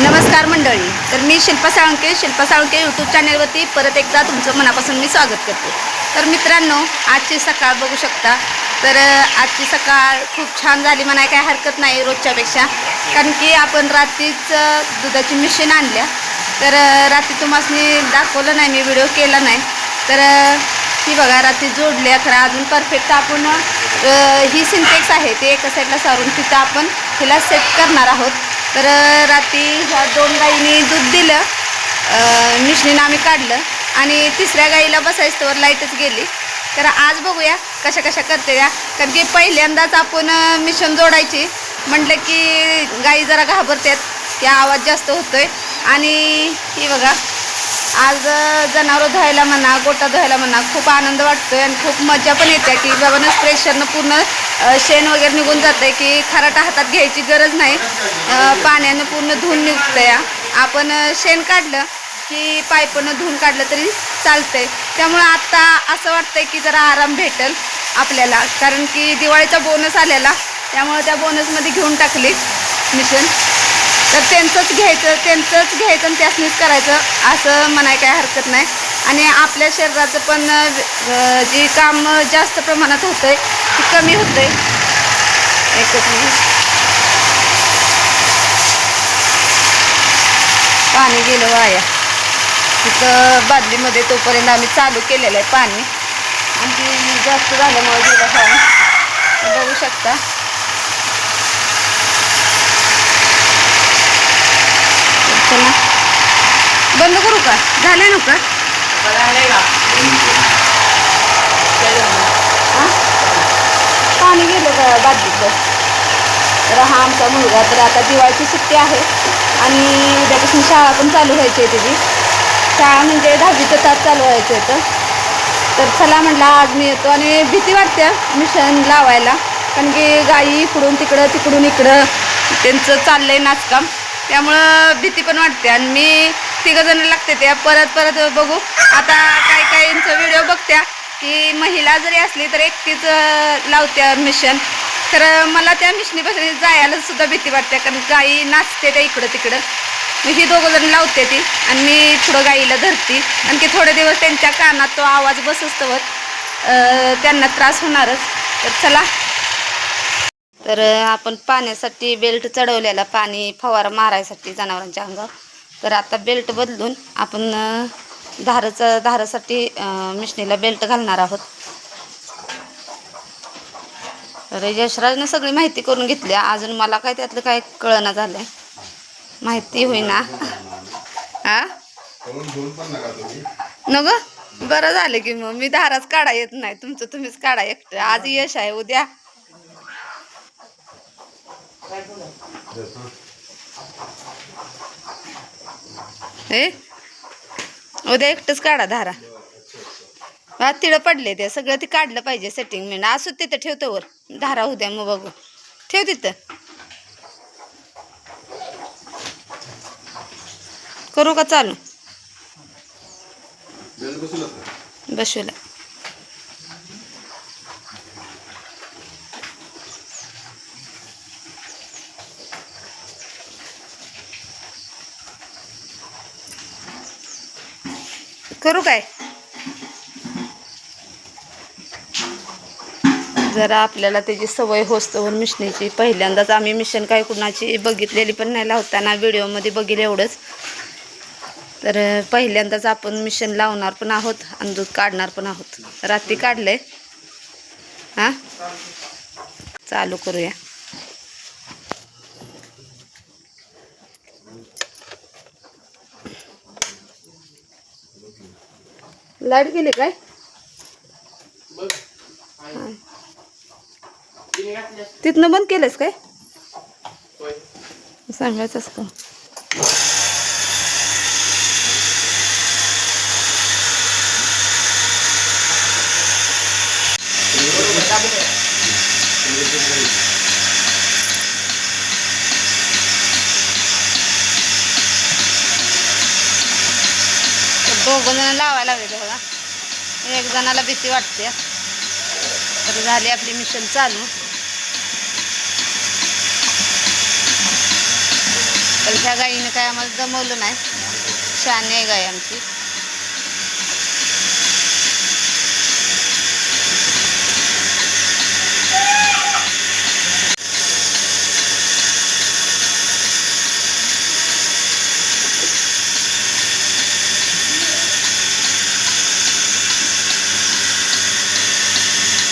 नमस्कार मंडळी. तर मी शिल्पा साळुंके शिल्पा साळुंके यूट्यूब चॅनलवरती परत एकदा तुमचं मनापासून मी स्वागत करते. तर मित्रांनो आजची सकाळ बघू शकता. तर आजची सकाळ खूप छान झाली म्हणाय काय हरकत नाही रोजच्यापेक्षा. कारण की आपण रात्रीच दुधाची मशीन आणल्या. तर रात्री तुम्हाला दाखवलं नाही मी व्हिडिओ केला नाही. तर ती ही बघा रात्री जोडल्या खरं अजून परफेक्ट आपण ही सिंटेक्स आहे ते एका साईडला सारून तिथं आपण हिला सेट करणार आहोत. तर रात्री ह्या दोन गाईनी दूध दिलं. अ, मिशनीनं आम्ही काढलं. आणि तिसऱ्या गाईला बसायचं तर लाईटच गेली. तर आज बघूया कशा कशा करते या कारण की पहिल्यांदाच आपण मिशन जोडायची. म्हटलं की गाई जरा घाबरतात त्या आवाज जास्त होतोय. आणि ही बघा आज जनावरं धुवायला म्हणा गोटा धुवायला म्हणा खूप आनंद वाटतोय आणि खूप मजा पण येते की बाबांना प्रेशरनं पूर्ण शेण वगैरे निघून जातंय की खराटा हातात घ्यायची गरज नाही. पाण्यानं पूर्ण धुवून निघतं या आपण शेण काढलं की पायपनं धुवून काढलं तरी चालतंय. त्यामुळं आत्ता असं वाटतंय की जरा आराम भेटेल आपल्याला. कारण की दिवाळीचा बोनस आलेला. त्यामुळं त्या बोनसमध्ये घेऊन टाकली मिशन तर त्यांचंच घ्यायचं त्यांचंच घ्यायचं आणि त्यासनीच करायचं असं म्हणाय काय हरकत नाही. आणि आपल्या शरीराचं पण जी जे काम जास्त प्रमाणात होतं आहे ते कमी होते. एकच पाणी गेलं वाया. तिथं बादलीमध्ये तोपर्यंत आम्ही चालू केलेलं आहे पाणी. आणि ती जास्त झाल्यामुळे गेलं पाणी बघू शकता. चला. बंद करू का? झाले ना का हा? पाणी गेलं बाजूचं तर हा आमचा मुलगा तर आता दिवाळीची सुट्टी आहे. आणि उद्यापासून शाळा पण चालू व्हायची आहे तिची. शाळा म्हणजे दहावीचं तास चालू व्हायचं होतं. तर चला म्हटलं आज मी येतो आणि भीती वाटते मिशन लावायला. कारण की गाई इकडून तिकडं तिकडून इकडं त्यांचं चाललंय नाचकाम. त्यामुळं भीती पण वाटते. आणि मी तिघं जण लागते त्या. परत परत बघू. आता काय काहींचा व्हिडिओ बघत्या. की महिला जरी असली तर एकटीच लावते लावत्या मिशन तर मला त्या मिशनीपासून जायला सुद्धा भीती वाटते कारण गाई नाचते त्या इकडं तिकडं मी ही दोघं जण लावते ती आणि मी थोडं गाईला धरती. आणखी थोडे दिवस त्यांच्या कानात तो आवाज बसस्तवर त्यांना त्रास होणारच. तर चला. तर आपण पाण्यासाठी बेल्ट चढवलेला पाणी फवारा मारायसाठी जनावरांच्या अंगावर. तर आता बेल्ट बदलून आपण धाराचं धारासाठी मिशनीला बेल्ट घालणार आहोत. तर यशराजनं सगळी माहिती करून घेतली. अजून मला काय त्यातलं काय कळना झालंय. माहिती होईना. हा न ग बरं झालं की मग. मी धाराच काढा येत नाही. तुमचं तुम्हीच काढा एकटं. आज यश आहे उद्या. हे उद्या एकटंच काढा धारा. हा तिळं पडले ते सगळं ते काढलं पाहिजे सेटिंग मी असू तिथं ठेवतो वर. धारा उद्या मग बघू. ठेव तिथं. करू का चालू? बसूला करू काय जरा आपल्याला त्याची सवय होस्तवर मिशनीची. पहिल्यांदाच आम्ही मिशन काय कुणाची बघितलेली पण नाही लावताना व्हिडिओमध्ये बघितलं एवढंच. तर पहिल्यांदाच आपण मिशन लावणार पण आहोत आणि दूध काढणार पण आहोत. रात्री काढलंय. हां? चालू करूया. लाइट गेली काय? तिथनं बंद केलंस काय? सांगायचं असतं. दोघं जण लावायला लागले बघा. एक जणाला भीती वाटते. तर झाली आपली मिशन चालू तर ह्या गाईनं काय आम्हाला जमवलं नाही. शाने आहे गाय आमची.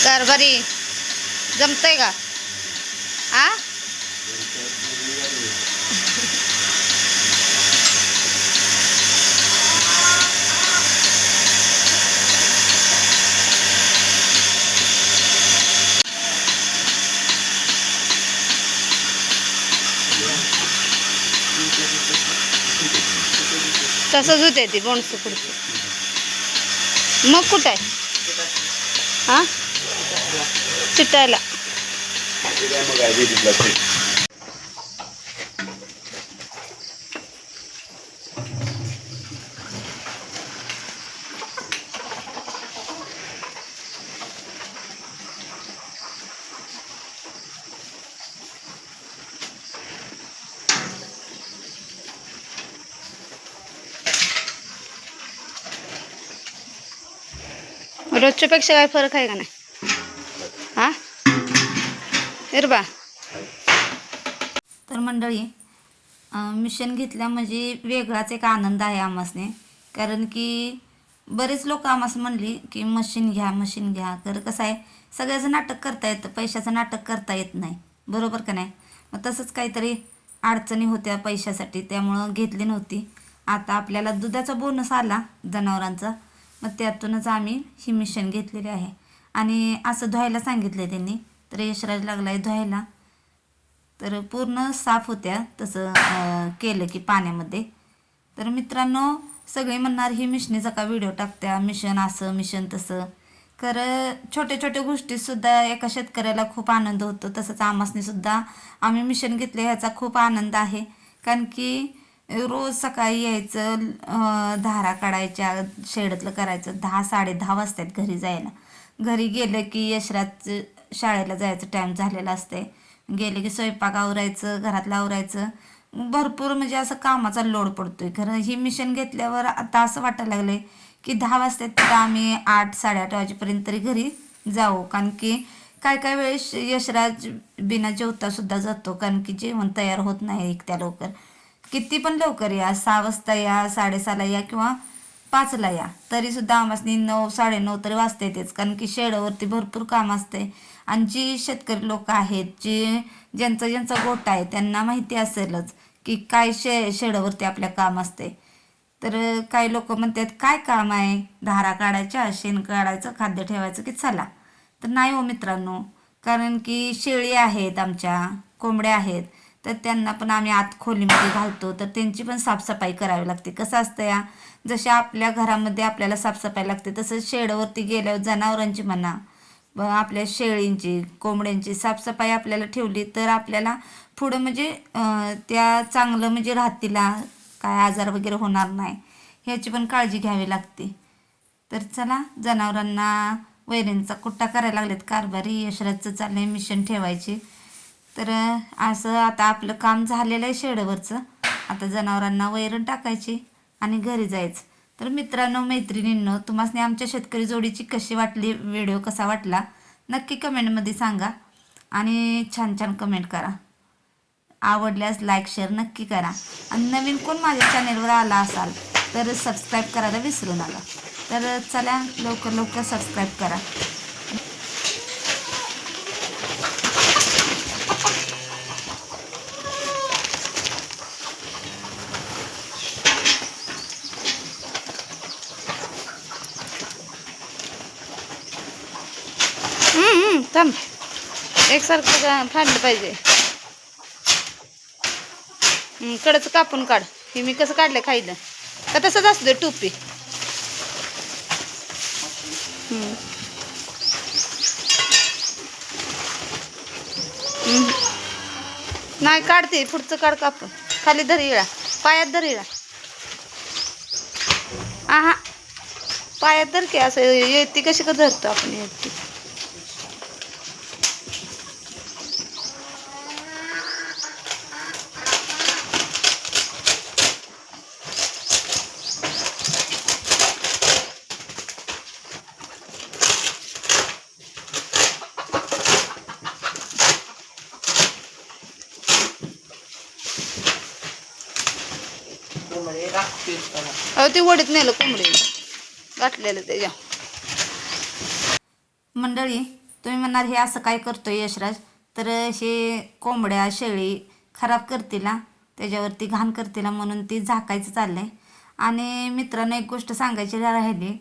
कारभारी जमतंय का? तसंच होते ती बोणसं पुढचं. मग कुठं आहे? हा? चिटायला. रोजच्यापेक्षा काय फरक आहे का नाही? हा? बा. तर मंडळी मिशन घेतल्या म्हणजे वेगळाच एक आनंद आहे आमासने कारण की बरेच लोक आमास म्हणली की मशीन घ्या मशीन घ्या. तर कसं आहे सगळ्याचं नाटक करता येतं पैशाचं नाटक करता येत नाही. बरोबर का नाही? मग तसंच काहीतरी अडचणी होत्या पैशासाठी त्यामुळं घेतली नव्हती. आता आपल्याला दुधाचा बोनस आला जनावरांचा. मग त्यातूनच आम्ही ही मिशन घेतलेली आहे. आणि असं धुवायला सांगितलं त्यांनी. तर यशराज लागला आहे धुवायला. तर पूर्ण साफ होत्या. तसं केलं की पाण्यामध्ये. तर मित्रांनो सगळे म्हणणार ही मिशनीचा का व्हिडिओ टाकत्या? मिशन असं मिशन तसं. तर छोट्या छोट्या गोष्टीसुद्धा एका शेतकऱ्याला खूप आनंद होतो. तसंच आम्हासनीसुद्धा आम्ही मिशन घेतले ह्याचा खूप आनंद आहे. कारण की रोज सकाळी यायचं धारा काढायच्या शेडातलं करायचं दहा साडे दहा वाजतात घरी जायला. घरी गेलं की यशराज शाळेला जायचं टाईम झालेला असते. गेलं की स्वयंपाक आवरायचं घरातलं आवरायचं. भरपूर म्हणजे असं कामाचा लोड पडतोय. खरं ही मिशन घेतल्यावर आता असं वाटायला लागले की दहा वाजता तर आम्ही आठ साडेआठ वाजेपर्यंत तरी घरी जाऊ कारण की काय काय वेळेस यशराज बिना जेवता सुद्धा जातो. कारण की जेवण तयार होत नाही त्या लवकर. किती पण लवकर या सहा वाजता या साडेसहाला या किंवा पाचला या. तरी सुद्धा आम्हाला नऊ साडेनऊ तरी वाजता येतेच. कारण की शेडावरती भरपूर काम असते. आणि जी शेतकरी लोक आहेत जे ज्यांचा ज्यांचा गोटा आहे त्यांना माहिती असेलच की काय शे शेडावरती आपल्या काम असते. तर काही लोक म्हणतात काय काम आहे? धारा काढायच्या शेण काढायचं खाद्य ठेवायचं की चला. तर नाही हो मित्रांनो. कारण की शेळी आहेत आमच्या कोंबड्या आहेत. तर त्यांना पण आम्ही आत खोलीमध्ये घालतो. तर त्यांची पण साफसफाई करावी लागते. कसं असतं या जशा आपल्या घरामध्ये आपल्याला साफसफाई लागते तसं शेडवरती गेल्यावर जनावरांची म्हणा व आपल्या शेळींची कोंबड्यांची साफसफाई आपल्याला ठेवली तर आपल्याला पुढं म्हणजे त्या चांगलं म्हणजे राहतीला काय आजार वगैरे होणार नाही. ह्याची पण काळजी घ्यावी लागते. तर चला जनावरांना वैरींचा कुट्टा करायला लागलेत. कारभारी यशराजचं चाललंय मिशन ठेवायची. तर असं आता आपलं काम झालेलं आहे शेडवरचं. आता जनावरांना वैरण टाकायची आणि घरी जायचं. तर मित्रांनो मैत्रिणींनो तुम्हाला आमच्या शेतकरी जोडीची कशी वाटली? व्हिडिओ कसा वाटला? नक्की कमेंटमध्ये सांगा आणि छान छान कमेंट करा. आवडल्यास लाईक शेअर नक्की करा. आणि नवीन कोण माझ्या चॅनेलवर आला असाल तर सबस्क्राईब करायला विसरू नका. तर चला लवकर लवकर सबस्क्राईब करा. थांब. एकसारखं का- फाडलं पाहिजे. कडचं कापून काढ. हे मी कसं काढलं खायला? का तसंच असू दे टोपी. नाही काढते. पुढचं काढ कापून. खाली धरिळा पायात धरिळा आहा. पायात धर की असं येते कशी का धरतो आपण येते. अहो ते वडीत नेलं कोंबडी. घातलेलं त्याच्या मंडळी तुम्ही म्हणणार हे असं काय करतोय यशराज? तर हे कोंबड्या शेळी खराब करतील. त्याच्यावरती घाण करतील म्हणून ती झाकायचं चाललंय. आणि मित्रांनो एक गोष्ट सांगायची राहिली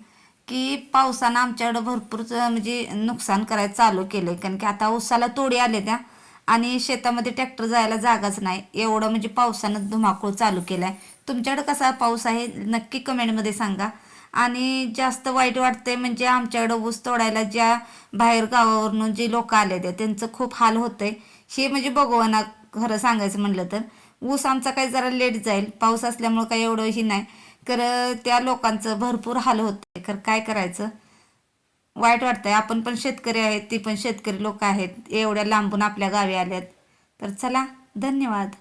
की पावसानं आमच्याकडं भरपूर म्हणजे नुकसान करायचं चालू केलंय. कारण की आता उसाला तोडी आले त्या आणि शेतामध्ये ट्रॅक्टर जायला जागाच नाही. एवढं म्हणजे पावसानं धुमाकूळ चालू केलाय. तुमच्याकडं कसा पाऊस आहे नक्की कमेंटमध्ये सांगा. आणि जास्त वाईट वाटते म्हणजे आमच्याकडं ऊस तोडायला ज्या बाहेर गावावरून जे लोक आले ते त्यांचं खूप हाल होतंय. हे म्हणजे भगवाना खरं सांगायचं म्हटलं तर. ऊस आमचा काही जरा लेट जाईल पाऊस असल्यामुळं काही एवढंही नाही. तर त्या लोकांचं भरपूर हाल होते खरं काय करायचं? वाईट वाटतंय. आपण पण शेतकरी आहेत ती पण शेतकरी लोक आहेत. एवढ्या लांबून आपल्या गावी आल्यात. तर चला धन्यवाद.